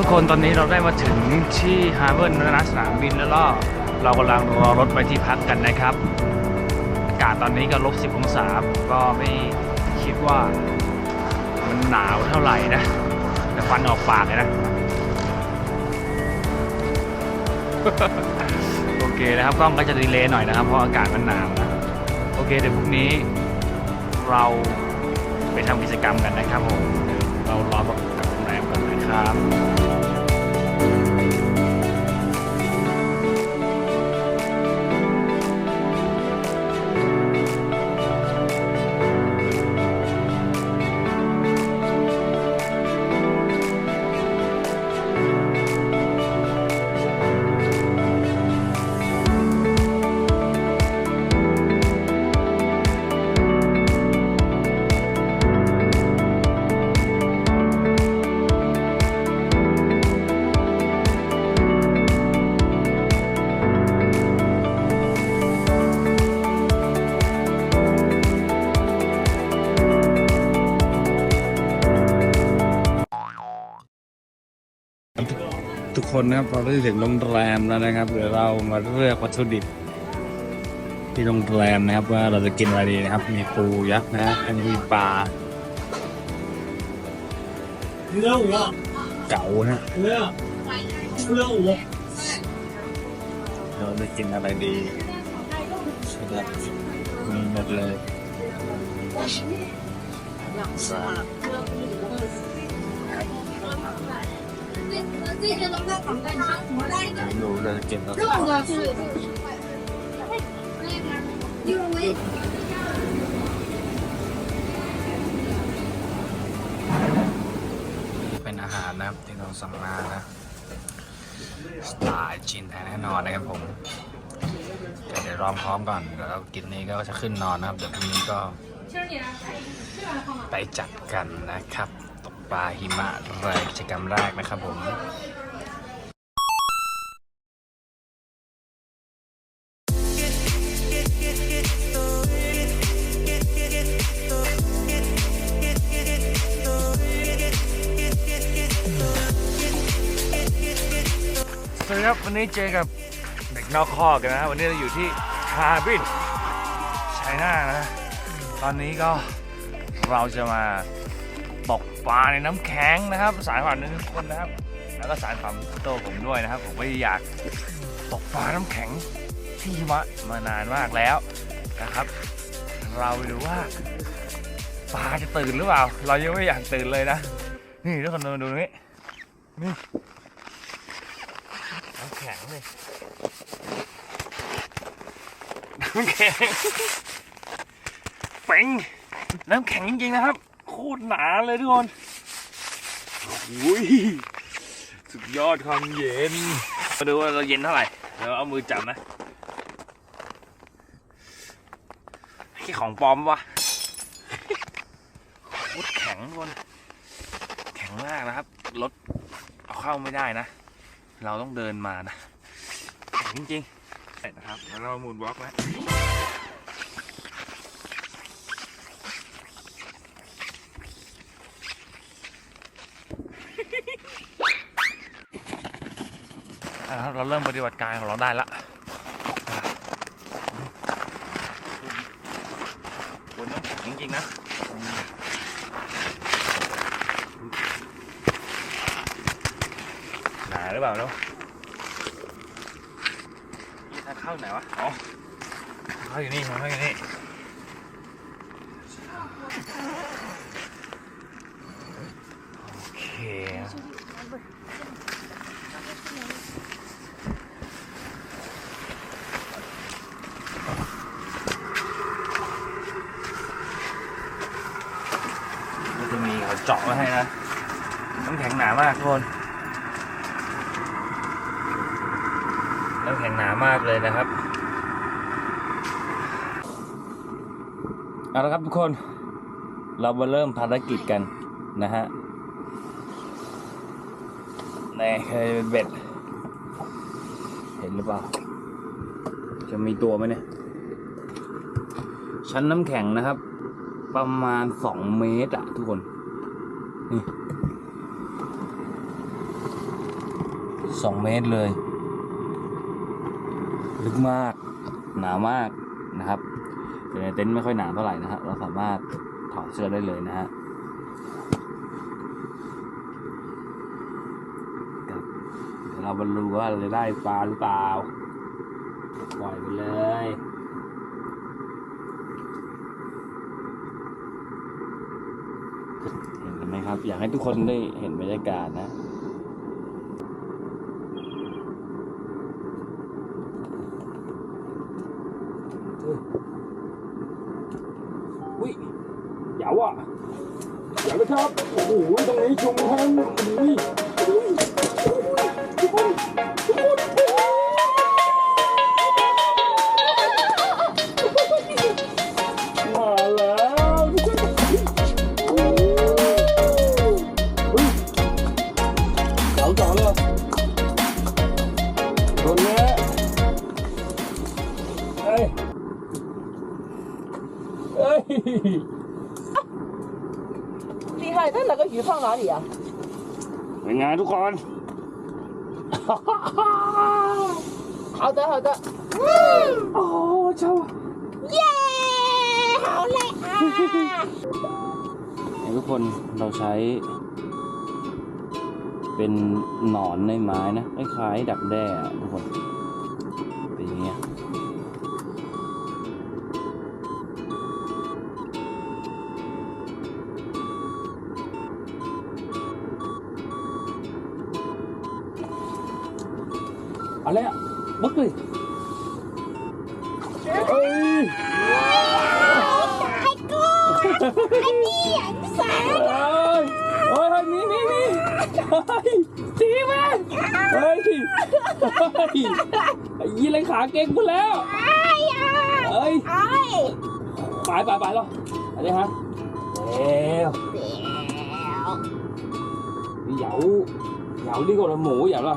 ทุกคนตอนนี้เราได้มาถึงที่ฮาร์เบิร์นนะสนามบินแล้วก็เรากำลังรอรถไปที่พักกันนะครับ อากาศตอนนี้ก็ลบสิบองศาก็ไม่คิดว่ามันหนาวเท่าไหร่นะ แต่ฟันออกปากเลยนะ โอเคนะครับกล้องก็จะดีเลย์หน่อยนะครับ เพราะอากาศมันหนาวนะโอเคเดี๋ยวพรุ่งนี้เราไปทำกิจกรรมกันนะครับผมเรารอกับโรงแรมกันนะครับ คนนะครับเราได้ถึงโรงแรมแล้วนะครับเดี๋ยวเรามาเลือกวัตถุดิบ ที่โรงแรมนะครับ ว่าเราจะกินอะไรดีนะครับ มีปูยักษ์นะอันนี้มีปลาเลือก่านะเลือเลือกเราจะกินอะไรดีนะครับมีหมดเลยสา เป็นอาหารนะครับที่เราสั่งมานะสไตล์จีนแท้แน่นอนนะครับผมเดี๋ยวรอมพร้อมก่อนแล้วเรากินนี้ก็จะขึ้นนอนนะครับ เดี๋ยวพรุ่งนี้ก็ไปจัดกันนะครับ ปลาหิมะแรกกิจกรรมแรกนะครับผมสวัสดีครับวันนี้เจอกับเด็กนอกข้อกกันนะวันนี้เราอยู่ที่ฮาบินชัยนานะ ตอนนี้ก็เราจะมา ตกปลาในน้ำแข็งนะครับ สายฝันหนึ่งคนนะครับ แล้วก็สายฝันโตวผมด้วยนะครับ ผมก็อยากตกปลาน้ำแข็งที่หิมะมานานมากแล้วนะครับ เราดูว่าปลาจะตื่นหรือเปล่า เรายังไม่อยากตื่นเลยนะ นี่ทุกคนมาดูตรงนี้นี่น้ำแข็งเลยน้ำแข็งเป่งน้ำแข็งจริงๆนะครับ คตรหนาเลยทุกคนอุ้ยสุดยอดความเย็น มาดูว่าเราเย็นเท่าไหร่เดี๋ยวเอามือจับนะแค่ของปลอมวะโคตรแข็งทุกคนแข็งมากนะครับ รถเอาเข้าไม่ได้นะ เราต้องเดินมานะ แข็งจริงๆเสร็จนะครับ แล้วเราหมุนบล็อกแล้ว อ่าครับ เราเริ่มปฏิบัติการของเราได้ละบนน้ำแข็งจริงๆนะหนาหรือเปล่าเนาะนี่ทางเข้าไหนวะ อ๋อทางเข้าอยู่นี่ทางเข้าอยู่นี่ โอเค ก็จะมี เจาะไว้ให้นะน้ำแข็งหนามากทุกคนน้ำแข็งหนามากเลยนะครับเอาละครับทุกคนเรามาเริ่มภารกิจกันนะฮะในเคยเป็นเบ็ด เห็นหรือเปล่า จะมีตัวไหมเนี่ย ชั้นน้ำแข็งนะครับ ประมาณสองเมตรอะทุกคน สองเมตรเลย ลึกมาก หนามากนะครับแต่ในเต็นท์ไม่ค่อยหนาเท่าไหร่นะฮะเราสามารถถอดเสื้อได้เลยนะฮะเดี๋ยวเราบรรลุว่าเราจะได้ปลาหรือเปล่า ปล่อยไปเลย เห็นไหมครับ อยากให้ทุกคนได้เห็นบรรยากาศนะ อุ้ยเหยาวอะเหยาวนะครับ โอ้โห ตรงนี้ชุมทั้งอุ้ยอุ้ยทุก 厉害，那那个鱼放哪里啊？ เป็นไงทุกคน 好的，好的。 โอ้เจ้า 耶，好累啊！ เนี่ยทุกคนเราใช้ เป็นหนอนในไม้นะคล้ายๆดักแด้อะทุกคน เป็น Bak be. Ay. Ay ko. Ay ni, ay sa. Ay. Ay hay mi mi mi. Ay. Ti ma. Ay. Ay. ยีเลยขาเก่งกูแล้ว Ay. เอ้ย Ay. ไปไปไปแล้วอันนี้ฮะแล้วเหยาเหยาดีกว่าหมูเหยาละ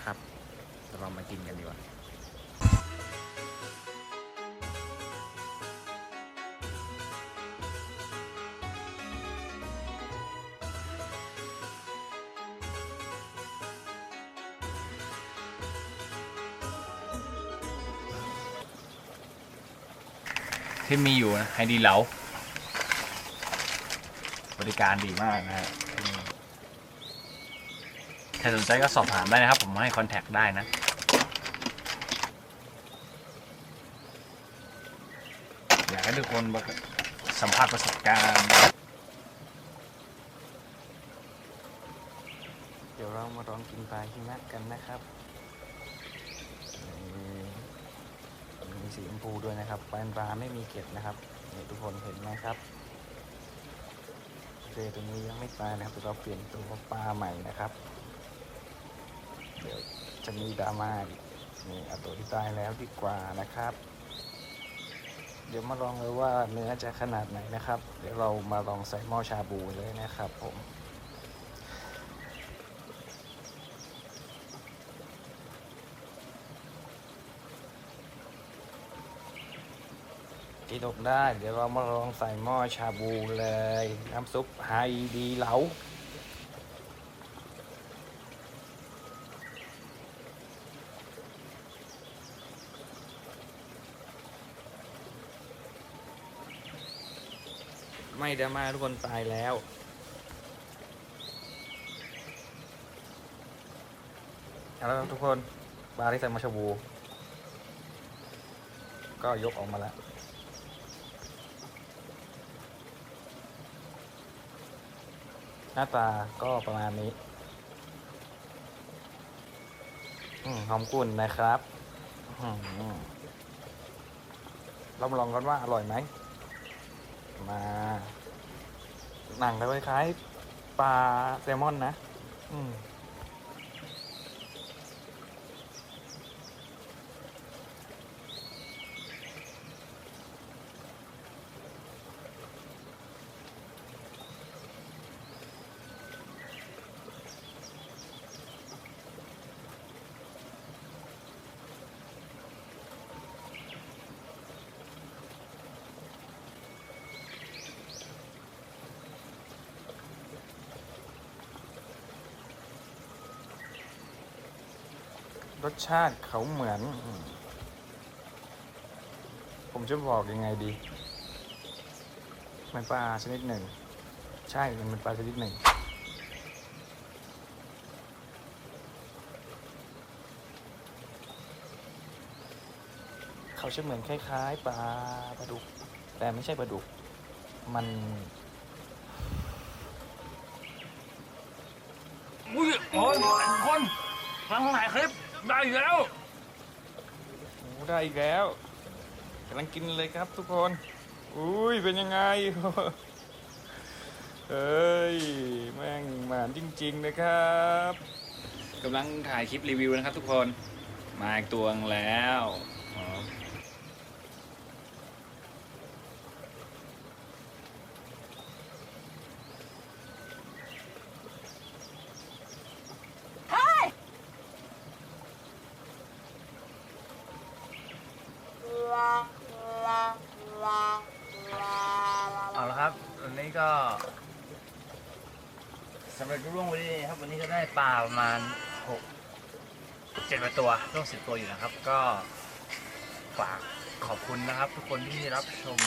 นะครับเรามากินกันดีกว่าที่มีอยู่นะไฮดีเหลา บริการดีมากนะฮะที่นี่ ใครสนใจก็สอบถามได้นะครับ ผมให้คอนแทคได้นะอยากให้ทุกคนมาสัมผัสประสบการณ์ เดี๋ยวเรามาลองกินปลาหิมะกันนะครับมีสีชมพูด้วยนะครับปลาปลาไม่มีเกล็ดนะครับนี่ทุกคนเห็นไหมครับเจตัวนี้ยังไม่ตายนะครับเดี๋ยวเราเปลี่ยนตัวปลาใหม่นะครับ จะมีดราม่าอีกนี่เอาตัวที่ตายแล้วดีกว่านะครับ เดี๋ยวมาลองเลยว่าเนื้อจะขนาดไหนนะครับ เดี๋ยวเรามาลองใส่หม้อชาบูเลยนะครับผมกินอกได้ เดี๋ยวเรามาลองใส่หม้อชาบูเลย น้ำซุปไฮดีเหลา ดราม่าทุกคนตายแล้ว แล้วทุกคนปลาที่ใส่มาชบู ก็ยกออกมาแล้วหน้าตาก็ประมาณนี้ อืมหอมกลุ่นนะครับอืมเรามาลองกันว่าอร่อยไหม มา หนังคล้ายๆปลาแซลมอนนะ อืม รสชาติเขาเหมือน ผมจะบอกยังไงดีมันปลาชนิดหนึ่ง ใช่มันเป็นปลาชนิดหนึ่ง เขาจะเหมือนคล้ายๆปลาปลาดุก แต่ไม่ใช่ปลาดุก มันอุ้ยโอ้ยทุกคนฟังถ่ายคลิป ได้อยู่แล้วโอ้ได้อีกแล้วกำลังกินเลยครับทุกคน อุ้ยเป็นยังไงเฮ้ย แม่งหมานจริง ๆ นะครับกำลังถ่ายคลิปรีวิวนะครับทุกคน มาอีกตัวนึงแล้ว สำหรับร่วงวันนี้ครับวันนี้ก็ได้ปลาประมาณหกเจ็ดตัวร่วงสิบตัวอยู่นะครับ ก็ฝากขอบคุณนะครับ ทุกคนที่รับชม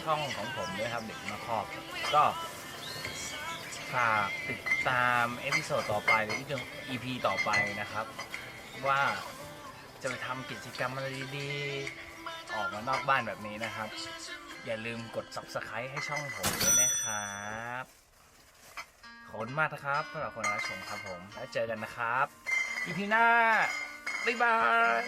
ช่องของผมด้วยครับเด็กมาคอกก็ฝากติดตามเอพิโซดต่อไปหรือ EP ต่อไปนะครับ ว่าจะไปทำกิจกรรมอะไรดีๆ ออกมานอกบ้านแบบนี้นะครับ อย่าลืมกด subscribe ให้ช่องผมด้วยนะครับ อบคุณมากนะครับสำหรับคนรับชมครับผม แล้วเจอกันนะครับอีพีหน้า บ๊ายบาย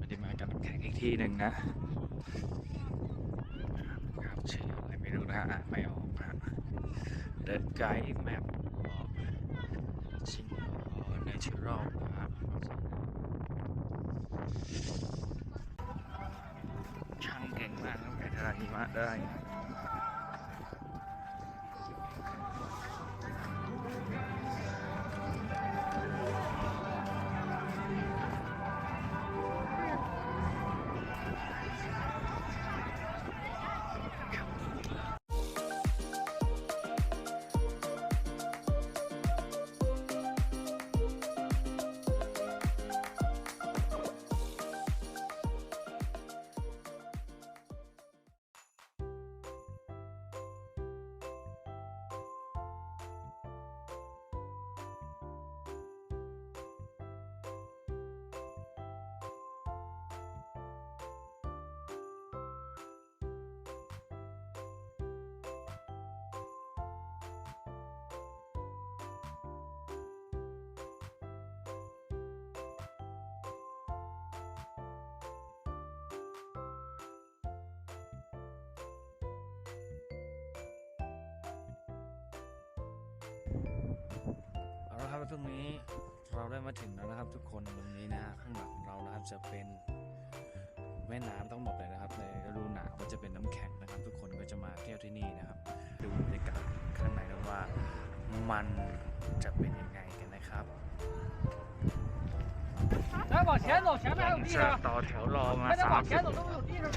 มาดีมากันน้ำแข็งอีกที่หนึ่งนะครับชื่ออะไรไม่รู้นะฮะอ่านไม่ออกฮะ The Guide Map of Singapore Natural นะครับ มากน้ำแข็งทาหิมะได้ับตรงนี้เราได้มาถึงแล้วนะครับทุกคนตรงนี้นะข้างหลังเรานะครับจะเป็นแม่น้ำต้องบอกเลยนะครับ ในฤดูหนาวก็จะเป็นน้ำแข็งนะครับ ทุกคนก็จะมาเที่ยวที่นี่นะครับ ดูบรรยากาศข้างในกันว่ามันจะเป็นยังไงกันนะครับจะต่อแถวรอมาสาม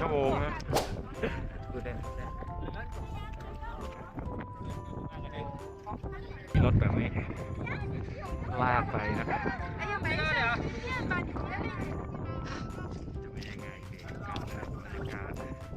ชั่วโมงนะดูเด่นรถแบบนี้ ลากไปนะจะเปยังไงดีการจัการ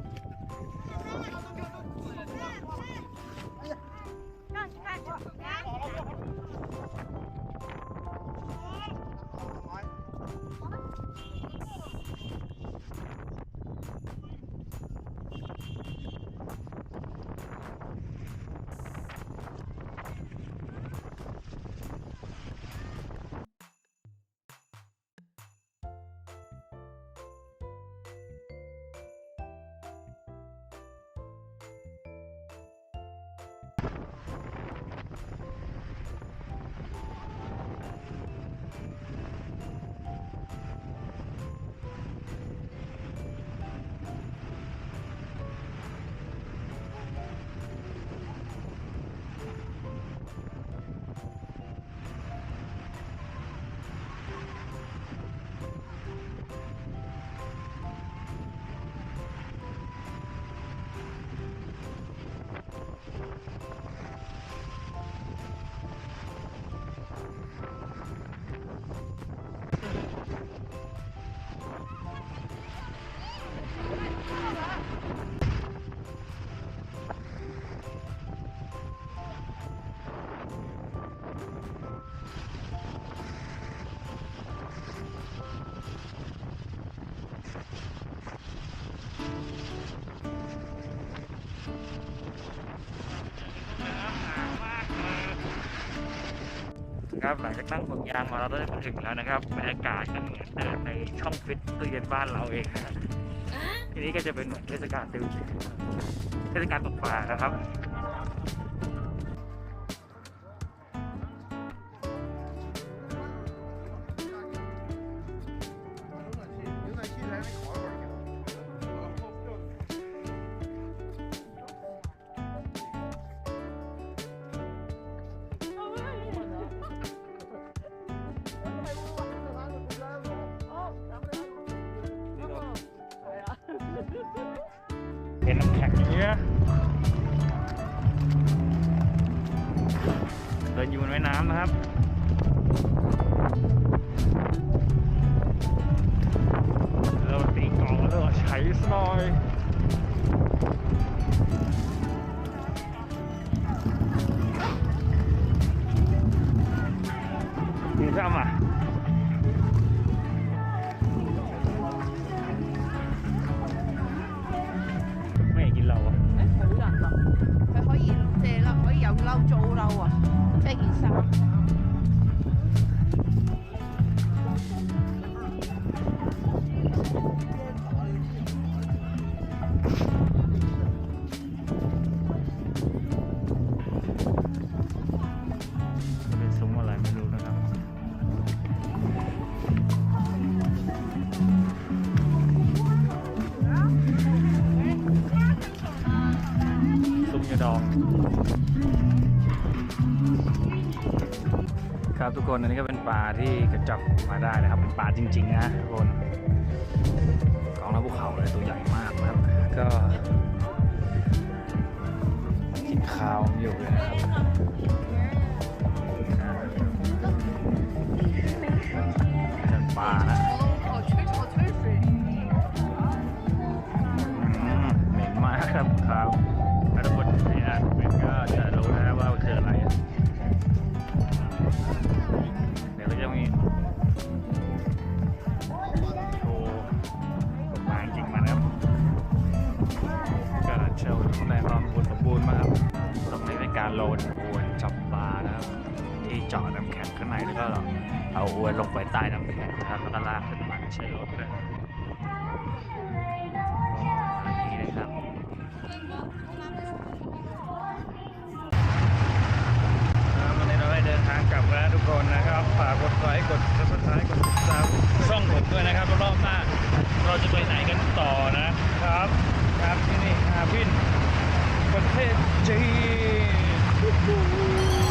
ครับหลังจากนั่งห่วงยางมาเราได้มาถึงแล้วนะครับบรรยากาศก็เหมือนเดินในช่องฟิตตู้เย็นบ้านเราเองนะทีนี้ก็จะเป็นเหมือนเทศกาลติวเทศกาลตกปลานะครับ เห็นน้ำแข็งอย่างเงี้เดินอยู่บนแม่น้ำนะครับเราตีกล่องแล้วเราใช้สหน่อย 啦，可以有褸租褸啊，即係件衫。 จับมาได้นะครับเป็นปลาจริง ๆ นะทุกคนกองทัพภูเขาเลยตัวใหญ่มากนะครับ ก็กินข้าวอยู่เลยนะครับ โลดอวนจับปลานะครับที่เจาะน้ำแข็งข้างในแล้วก็เอาอวนลงไปใต้น้ำแข็งนะครับแล้วก็ลากขึ้นมาใช้รถเลยนี้นะครับครับวันนี้เราได้เดินทางกลับแล้วทุกคนนะครับฝากกดไลค์กดซับสไครต์กดติดตามช่องผมด้วยนะครับรอบหน้าเราจะไปไหนกันต่อนะครับ ครับที่นี่ฮาบินประเทศจีน Uhul.